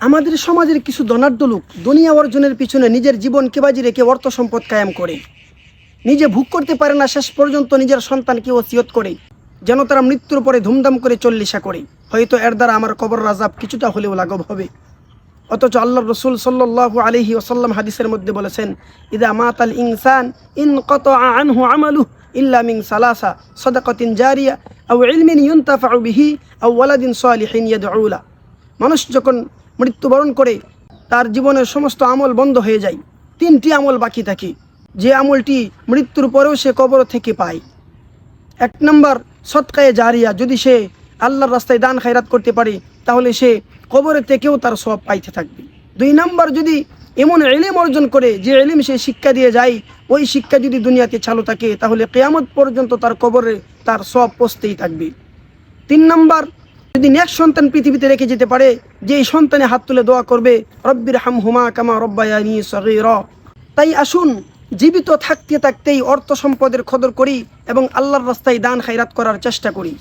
আমাদের সমাজের কিছু ধনাঢ্য লোক দুনিয়া অর্জনের পিছনে নিজের জীবনকে বাজি রেখে অর্থ সম্পদ কায়েম করে। নিজে ভোগ করতে পারে না, শেষ পর্যন্ত নিজের সন্তানকে ওসিয়ত করে, যেন তারা মৃত্যুর পরে ধুমধাম করে চল্লিশা করে। হয়তো এর দ্বারা আমার কবর রাজাব কিছুটা হলেও লাঘব হবে। অথচ আল্লাহ রসুল সাল্লাহ আলহি ওসাল্লাম হাদিসের মধ্যে বলেছেন, ইদা মাত মাতাল ইনসান ইন কত আনহু আমালু ইল্লা মিন সালাসা সদাকতিন জারিয়া আউ ইলমিন ইউনতাফাউ বিহি আউ ওয়ালাদিন সালিহিন ইয়াদউলা। মানুষ যখন মৃত্যুবরণ করে তার জীবনের সমস্ত আমল বন্ধ হয়ে যায়। তিনটি আমল বাকি থাকে। যে আমলটি মৃত্যুর পরেও সে কবর থেকে পায়। এক নম্বর, সৎকায়ে জারিয়া। যদি সে আল্লাহর রাস্তায় দান খায়রাত করতে পারে, তাহলে সে কবরের থেকেও তার সব পাইতে থাকবে। দুই নম্বর, যদি এমন এলিম অর্জন করে, যে এলিম সে শিক্ষা দিয়ে যায়, ওই শিক্ষা যদি দুনিয়াতে চালু থাকে, তাহলে কেয়ামত পর্যন্ত তার কবরে তার সব পৌঁছতেই থাকবে। তিন নম্বর যদি নেক্সট সন্তান পৃথিবীতে রেখে যেতে পারে, যে এই সন্তানে হাত তুলে দোয়া করবে, রব্বির হাম হুমা কামা রব্বায়ানি সগির। তাই আসুন, জীবিত থাকতে থাকতেই অর্থ সম্পদের খদর করি এবং আল্লাহর রাস্তায় দান খায়রাত করার চেষ্টা করি।